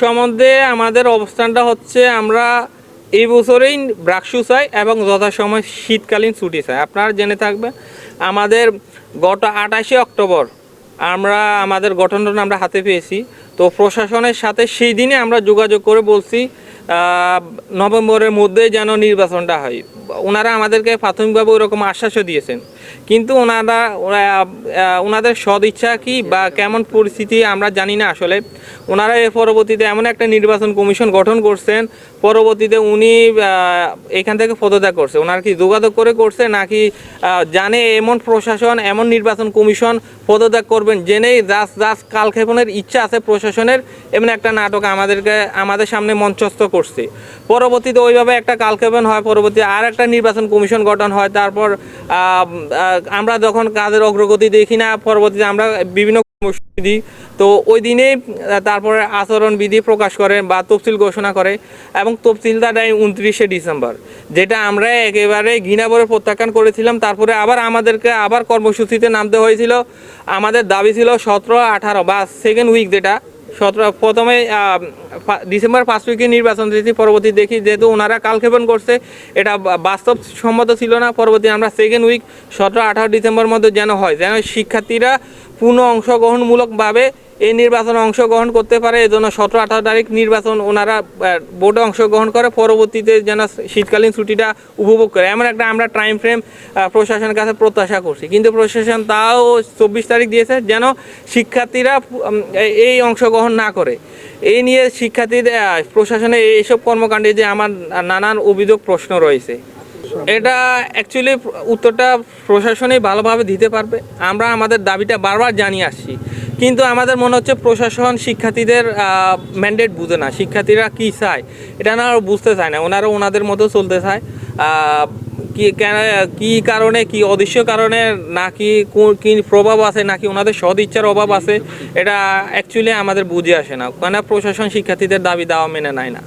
সম্বন্ধে আমাদের অবস্থানটা হচ্ছে আমরা এই বছরেই ব্রাকসু চাই এবং যথাসময় শীতকালীন ছুটি চাই। আপনারা জেনে থাকবে আমাদের গত আঠাশে অক্টোবর আমরা, আমাদের গঠনটা আমরা হাতে পেয়েছি। তো প্রশাসনের সাথে সেই দিনে আমরা যোগাযোগ করে বলছি নভেম্বরের মধ্যে যেন নির্বাচনটা হয়। ওনারা আমাদেরকে প্রাথমিকভাবে ওরকম আশ্বাসও দিয়েছেন। কিন্তু ওনারা ওনাদের সদিচ্ছা কি বা কেমন পরিস্থিতি আমরা জানি না আসলে। ওনারা এর পরবর্তীতে এমন একটা নির্বাচন কমিশন গঠন করছেন, পরবর্তীতে উনি এখান থেকে পদত্যাগ করছে। ওনার কি যোগাযোগ করে করছে নাকি জানে এমন প্রশাসন, এমন নির্বাচন কমিশন পদত্যাগ করবেন জেনেই জাস্ট জাস্ট কালক্ষেপণের ইচ্ছা আছে প্রশাসনের। এমন একটা নাটক আমাদেরকে, আমাদের সামনে মঞ্চস্থ করছে। পরবর্তীতে ওইভাবে একটা কালক্ষেপণ হয়, পরবর্তী আর একটা নির্বাচন কমিশন গঠন হয়, তারপর আমরা যখন কাজের অগ্রগতি দেখি না, পরবর্তীতে আমরা বিভিন্ন কর্মসূচি দিই। তো ওই দিনে তারপরে আচরণ বিধি প্রকাশ করে বা তফসিল ঘোষণা করে এবং তফসিলটা দেয় উনত্রিশে ডিসেম্বর, যেটা আমরা একেবারে ঘৃণাভরে প্রত্যাখ্যান করেছিলাম। তারপরে আবার আমাদেরকে আবার কর্মসূচিতে নামতে হয়েছিল। আমাদের দাবি ছিল সতেরো আঠারো বা সেকেন্ড উইক যেটা সতেরো, প্রথমে ডিসেম্বর পাঁচ উইকে নির্বাচন দিয়েছি, পরবর্তী দেখি যেহেতু ওনারা কালক্ষেপণ করছে, এটা বাস্তব সম্মত ছিল না, পরবর্তী আমরা সেকেন্ড উইক সতেরো, আঠারো ডিসেম্বর মধ্যে যেন হয়, যেন শিক্ষার্থীরা পূর্ণ অংশগ্রহণমূলকভাবে এই নির্বাচনে অংশগ্রহণ করতে পারে, এজন্য সতেরো আঠারো তারিখ নির্বাচন ওনারা বোর্ডে অংশগ্রহণ করে, পরবর্তীতে যেন শীতকালীন ছুটিটা উপভোগ করে। এমন একটা আমরা টাইম ফ্রেম প্রশাসনের কাছে প্রত্যাশা করছি। কিন্তু প্রশাসন তাও চব্বিশ তারিখ দিয়েছে যেন শিক্ষার্থীরা এই- অংশগ্রহণ না করে। এই নিয়ে শিক্ষার্থীদের প্রশাসনে এইসব কর্মকাণ্ডে যে আমার নানান অভিযোগ, প্রশ্ন রয়েছে। এটা অ্যাকচুয়ালি উত্তরটা প্রশাসনই ভালোভাবে দিতে পারবে। আমরা আমাদের দাবিটা বারবার জানিয়ে আসছি। কিন্তু আমাদের মনে হচ্ছে প্রশাসন শিক্ষার্থীদের ম্যান্ডেট বুঝে না। শিক্ষার্থীরা কি চায়? এটা না বুঝতে চায় না। ওনারা ওনাদের মতো চলতে চায়। কি কি কারণে, কি অদৃশ্য কারণে, নাকি কি প্রভাব আছে, নাকি ওনাদের সদ ইচ্ছার অভাব আছে, এটা অ্যাকচুয়ালি আমাদের বুঝে আসে না। কেন প্রশাসন শিক্ষার্থীদের দাবি দাওয়া মেনে নেয় না।